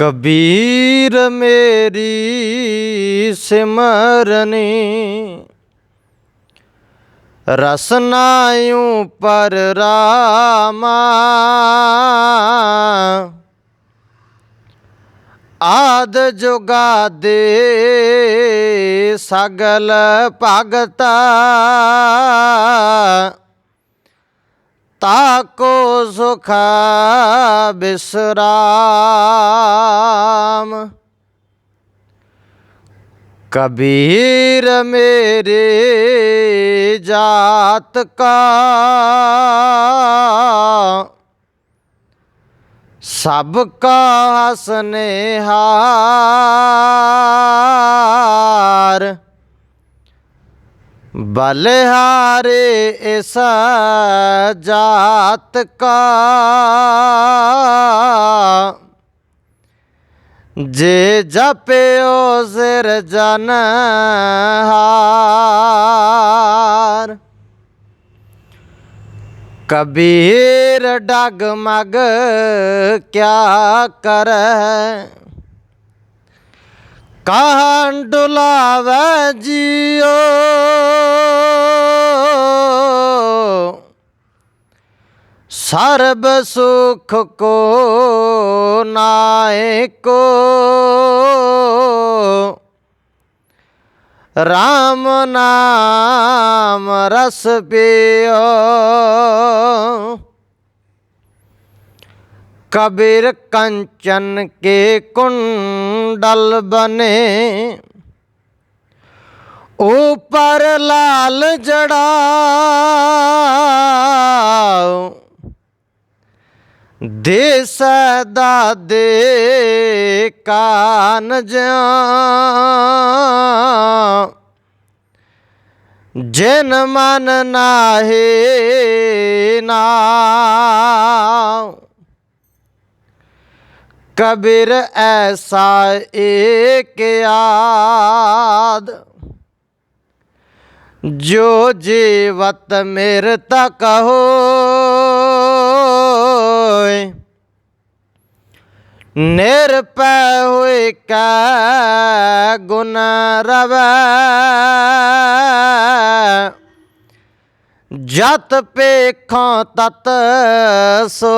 ਕਬੀਰ ਮੇਰੀ ਸਿਮਰਨੀ। ਰਸਨਾਯੂ ਪਰ ਰਾਮਾ। ਆਦ ਜੁਗਾਦੇ ਸਗਲ ਭਗਤਾ। ਤਾਕੋ ਸੁਖਾ ਬਿਸਰਾ। ਕਬੀਰ ਮੇਰੇ ਜਾਤ ਕਾ। ਸਭ ਕਾ ਹਸਨੇਹਾਰ ਬਲਿਹਾਰੇ ਇਸ ਜਾਤ যে सिर ওজের हार। कबीर डगमग क्या कर कहन डुलाव जियो। ਸਰਬ ਸੁਖ ਕੋ ਨਾਇਕੋ। RAM ਨਾਮ ਰਸ ਪਿਓ। ਕਬੀਰ ਕੰਚਨ ਕੇ ਕੁੰਡਲ ਬਨੇ। ਉਪਰ ਲਾਲ ਜੜਾ ਦੇ ਸਦਾ ਦੇ ਕਾਨ ਜਾਂ ਜਿਨ ਮਨ ਨਾਹੇ ਨਾ। ਕਬਿਰ ਐਸਾ ਏਕ ਯਾਦ ਜੋ ਜੀਵਤ ਮੇਰ ਤਕ ਹੋ ਨਿਰਪੈ ਹੋਏ ਕੈ ਗੁਨ ਰਵੈ। ਜਤ ਪੇਖਾਂ ਤਤ ਸੋ।